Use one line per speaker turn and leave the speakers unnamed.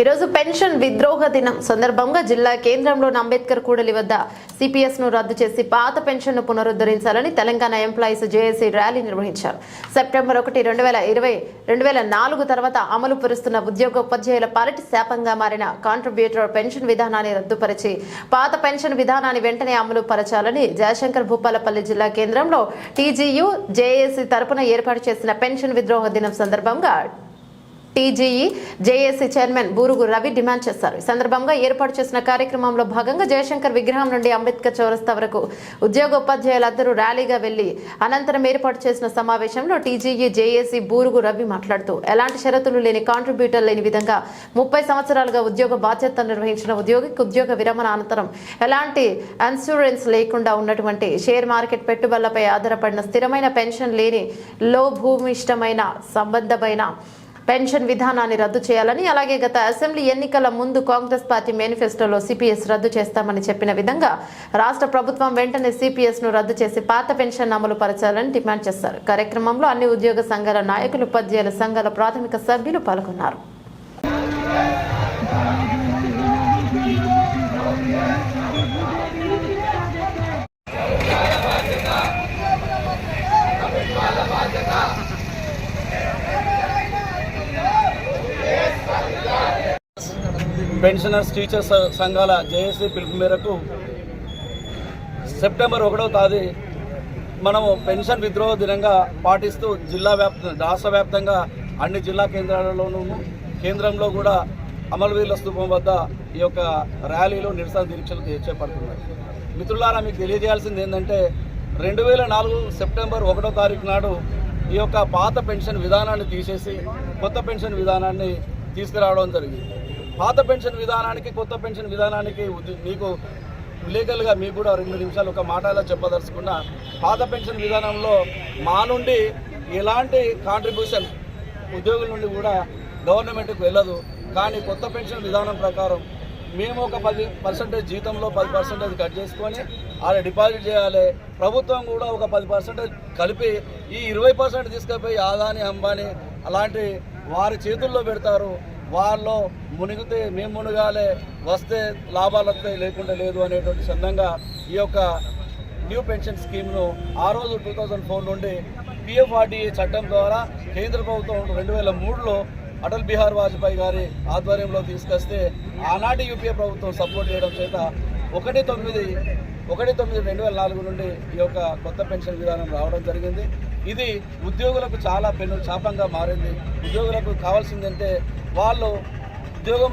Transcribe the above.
ఈరోజు పెన్షన్ విద్రోహ దినం. సందర్భంగా జిల్లా కేంద్రంలోని అంబేద్కర్ కూడలి వద్ద సిపిఎస్ను రద్దు చేసి పాత పెన్షన్ను పునరుద్ధరించాలని తెలంగాణ ఎంప్లాయీస్ జేఏసీ ర్యాలీ నిర్వహించారు. సెప్టెంబర్ ఒకటి రెండు వేల ఇరవై రెండు వేల నాలుగు తర్వాత అమలు పరుస్తున్న ఉద్యోగ ఉపాధ్యాయుల పాలిటి శాపంగా మారిన కాంట్రిబ్యూటర్ పెన్షన్ విధానాన్ని రద్దుపరిచి పాత పెన్షన్ విధానాన్ని వెంటనే అమలు పరచాలని జయశంకర్ భూపాలపల్లి జిల్లా కేంద్రంలో టీజీయూ జేఏసీ తరపున ఏర్పాటు చేసిన పెన్షన్ విద్రోహ దినం సందర్భంగా TGE JAC chairman Burugu Ravi demand చేశారు. ఈ సందర్భంగా ఏర్పాటు చేసిన కార్యక్రమంలో భాగంగా జయశంకర్ విగ్రహం నుండి అంబేద్కర్ చౌరస్తా వరకు ఉద్యోగోపాధ్యాయులందరూ ర్యాలీగా వెళ్ళి అనంతరం ఏర్పాటు చేసిన సమావేశంలో టీజీఈ జేఏసీ బూరుగు రవి మాట్లాడుతూ ఎలాంటి షరతులు లేని కాంట్రిబ్యూటర్ లేని విధంగా ముప్పై సంవత్సరాలుగా ఉద్యోగ బాధ్యత నిర్వహించిన ఉద్యోగికి ఉద్యోగ విరమణ అనంతరం ఎలాంటి ఇన్సూరెన్స్ లేకుండా ఉన్నటువంటి షేర్ మార్కెట్ పెట్టుబడులపై ఆధారపడిన స్థిరమైన పెన్షన్ లేని లో భూమిష్టమైన సంబంధమైన పెన్షన్ విధానాన్ని రద్దు చేయాలని అలాగే గత అసెంబ్లీ ఎన్నికల ముందు కాంగ్రెస్ పార్టీ మేనిఫెస్టోలో సిపిఎస్ రద్దు చేస్తామని చెప్పిన విధంగా రాష్ట్ర ప్రభుత్వం వెంటనే సిపిఎస్ను రద్దు చేసి పాత పెన్షన్ అమలు పరచాలని డిమాండ్ చేశారు కార్యక్రమంలో అన్ని ఉద్యోగ సంఘాల నాయకులు ఉపాధ్యాయుల సంఘాల ప్రాథమిక సభ్యులు పాల్గొన్నారు.
పెన్షనర్స్ టీచర్స్ సంఘాల జేఏసీ పిలుపు మేరకు సెప్టెంబర్ ఒకటో తేదీ మనము పెన్షన్ విద్రోహ దినంగా పాటిస్తూ జిల్లా వ్యాప్త రాష్ట్ర వ్యాప్తంగా అన్ని జిల్లా కేంద్రాలలోనూ కేంద్రంలో కూడా అమరవీరుల స్థూపం వద్ద ఈ యొక్క ర్యాలీలు నిరసన దీక్షలు చేపడుతున్నాయి మిత్రులారా మీకు తెలియజేయాల్సింది ఏంటంటే రెండు వేల నాలుగు సెప్టెంబర్ ఒకటో తారీఖు నాడు ఈ యొక్క పాత పెన్షన్ విధానాన్ని తీసేసి కొత్త పెన్షన్ విధానాన్ని తీసుకురావడం జరిగింది. పాత పెన్షన్ విధానానికి కొత్త పెన్షన్ విధానానికి మీకు లీగల్గా మీకు కూడా రెండు నిమిషాలు ఒక మాటలో చెప్పదలుచుకున్న పాత పెన్షన్ విధానంలో మా నుండి ఎలాంటి కాంట్రిబ్యూషన్ ఉద్యోగుల నుండి కూడా గవర్నమెంట్కి వెళ్ళదు. కానీ కొత్త పెన్షన్ విధానం ప్రకారం మేము ఒక పది పర్సెంటేజ్ జీతంలో పది పర్సెంటేజ్ కట్ చేసుకొని అలా డిపాజిట్ చేయాలి. ప్రభుత్వం కూడా ఒక పది పర్సెంటేజ్ కలిపి ఈ ఇరవై పర్సెంట్ తీసుకుపోయి ఆదాని అంబానీ అలాంటి వారి చేతుల్లో పెడతారు. వాళ్ళు మునిగితే మేము మునగాలి వస్తే లాభాలు వస్తాయి లేకుండా లేదు అనేటువంటి సందంగా ఈ యొక్క న్యూ పెన్షన్ స్కీమ్ను ఆ రోజు టూ థౌజండ్ ఫోర్ నుండి పిఎఫ్ఆర్డీఏ చట్టం ద్వారా కేంద్ర ప్రభుత్వం రెండు వేల మూడులో అటల్ బిహార్ వాజ్పేయి గారి ఆధ్వర్యంలో తీసుకొస్తే ఆనాటి యూపీఏ ప్రభుత్వం సపోర్ట్ చేయడం చేత ఒకటి తొమ్మిది ఒకటి తొమ్మిది రెండు వేల నాలుగు నుండి ఈ యొక్క కొత్త పెన్షన్ విధానం రావడం జరిగింది. ఇది ఉద్యోగులకు చాలా పెను శాపంగా మారింది. ఉద్యోగులకు కావాల్సిందంటే వాళ్ళు ఉద్యోగం